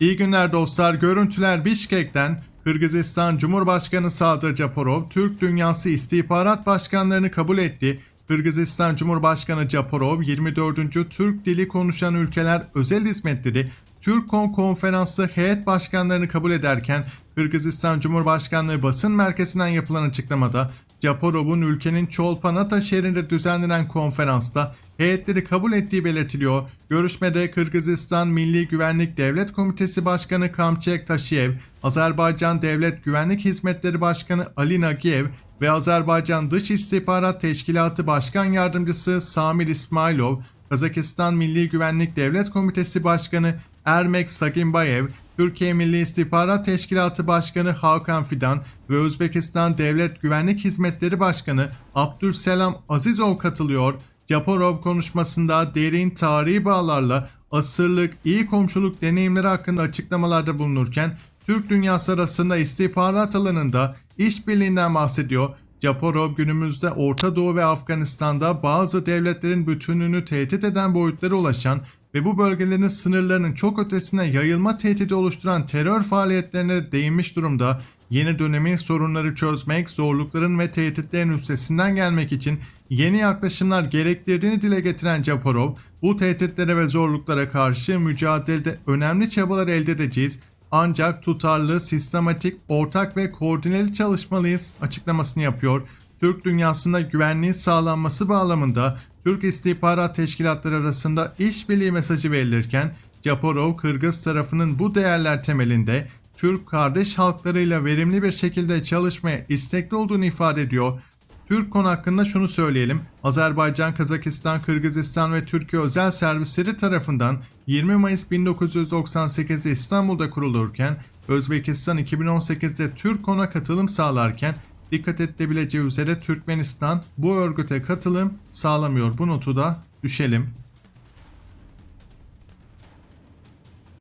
İyi günler dostlar. Görüntüler Bişkek'ten Kırgızistan Cumhurbaşkanı Sadır Japarov, Türk Dünyası İstihbarat Başkanlarını kabul etti. Kırgızistan Cumhurbaşkanı Japarov, 24. Türk Dili Konuşan Ülkeler Özel Hizmetleri Türkon Konferansı heyet başkanlarını kabul ederken Kırgızistan Cumhurbaşkanlığı basın merkezinden yapılan açıklamada Japarov'un ülkenin Çolpanata şehrinde düzenlenen konferansta heyetleri kabul ettiği belirtiliyor. Görüşmede Kırgızistan Milli Güvenlik Devlet Komitesi Başkanı Kamçek Taşiyev, Azerbaycan Devlet Güvenlik Hizmetleri Başkanı Ali Nagiyev ve Azerbaycan Dış İstihbarat Teşkilatı Başkan Yardımcısı Samir İsmailov, Kazakistan Milli Güvenlik Devlet Komitesi Başkanı Ermek Sagimbayev, Türkiye Milli İstihbarat Teşkilatı Başkanı Hakan Fidan ve Özbekistan Devlet Güvenlik Hizmetleri Başkanı Abdülselam Azizov katılıyor. Japarov konuşmasında derin tarihi bağlarla asırlık, iyi komşuluk deneyimleri hakkında açıklamalarda bulunurken Türk dünyası arasında istihbarat alanında işbirliğinden bahsediyor. Japarov günümüzde Orta Doğu ve Afganistan'da bazı devletlerin bütünlüğünü tehdit eden boyutlara ulaşan ve bu bölgelerin sınırlarının çok ötesine yayılma tehdidi oluşturan terör faaliyetlerine değinmiş durumda. Yeni dönemin sorunları çözmek, zorlukların ve tehditlerin üstesinden gelmek için yeni yaklaşımlar gerektirdiğini dile getiren Japarov, bu tehditlere ve zorluklara karşı mücadelede önemli çabalar elde edeceğiz. Ancak tutarlı, sistematik, ortak ve koordineli çalışmalıyız açıklamasını yapıyor. Türk dünyasında güvenliğin sağlanması bağlamında Türk istihbarat teşkilatları arasında işbirliği mesajı verilirken Japarov Kırgız tarafının bu değerler temelinde Türk kardeş halklarıyla verimli bir şekilde çalışmaya istekli olduğunu ifade ediyor. Türk konu hakkında şunu söyleyelim. Azerbaycan, Kazakistan, Kırgızistan ve Türkiye özel servisleri tarafından 20 Mayıs 1998'de İstanbul'da kurulurken Özbekistan 2018'de Türk kona katılım sağlarken dikkat edilebileceği üzere Türkmenistan bu örgüte katılım sağlamıyor. Bu notu da düşelim.